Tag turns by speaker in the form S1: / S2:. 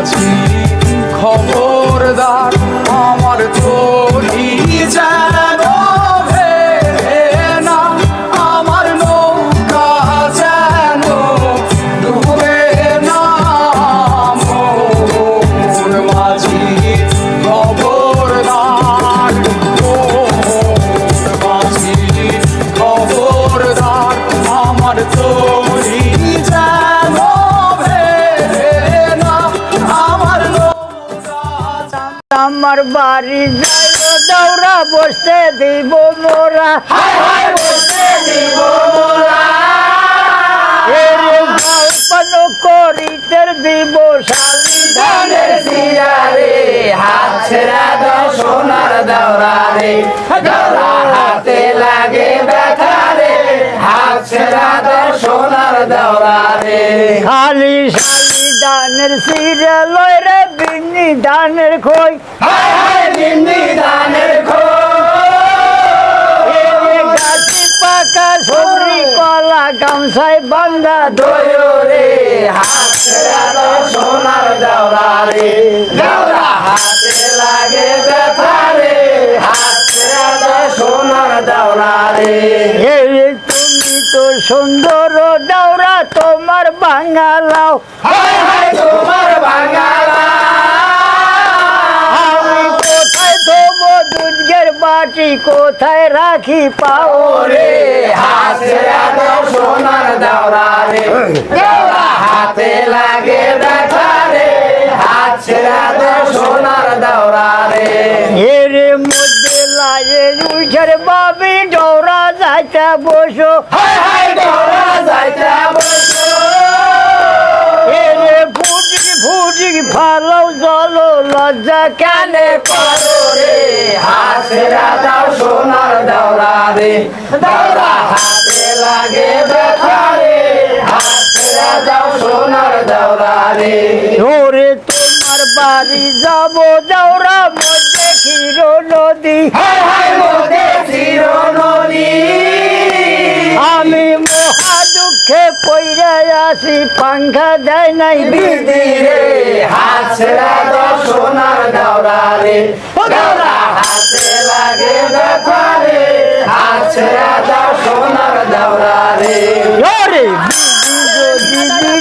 S1: মাঝি খবরদার? আমার তরি যেন না আমার নৌকা যেন ডুবে মাঝি খবরদার আমার
S2: বাড়ি যাইও দৌড়া বসতে দিব মোরা। এরে জলপান করিতে দিব শালি। ধানের
S3: সিয়ারে হাত ছেড়া দাও সোনার দাওরা রে দাওরা হাতে লাগে ব্যথা রে হাত ছেড়া দাও সোনার দাওরা রে
S2: খালি ধানের সিরে লয় রে বিনি ধানের খই।
S3: হায় হায় বিন্দি দানের
S2: গাছি পাকা সবরি কলা গামছায় বান্ধা
S3: দোয়ো রে হাত সোনার দাওরা রে। দাওরা হাতে লাগে ব্যথা রে হাত সোনার দাওরা রে।
S2: তুমি তো সুন্দর দৌড়া তোমার বাঙালাও।
S3: তোমার বাঙালা
S2: আমি কোথায় থবো দুধের বাটি? কোথায় রাখি পাও
S3: ওরে হাত দাও সোনার দাওরা রে। হাতে লাগে ব্যথা রে। হাত ছেড়া দাও সোনার দাওরা রে।
S2: এর মধ্যে লাগে উঠের বাবি ডৌরা যাইতে বসো।
S3: হায় হায়
S2: ফালো জলো লজ্জা
S3: কানে করো রে? ছেড়া দাও, সোনার দাওরা রে। দাওরা হাতে লাগে ব্যথা রে। হাত দাও, সোনার দাওরা রে।
S2: ওরে তোমার বাড়ি যাব দৌড়া মধ্যে ক্ষীর নদী।
S3: হায় হায়
S2: দুঃখে পইরা আসি পাঙ্খা দেয় নাই বিধি
S3: দিদিরে হাসরা ছেড়া সোনার দাওরা রে দাওরা হাতে লাগে ব্যথা রে হাসরা সোনার দাওরা রে।
S2: ওরে বিধি যদি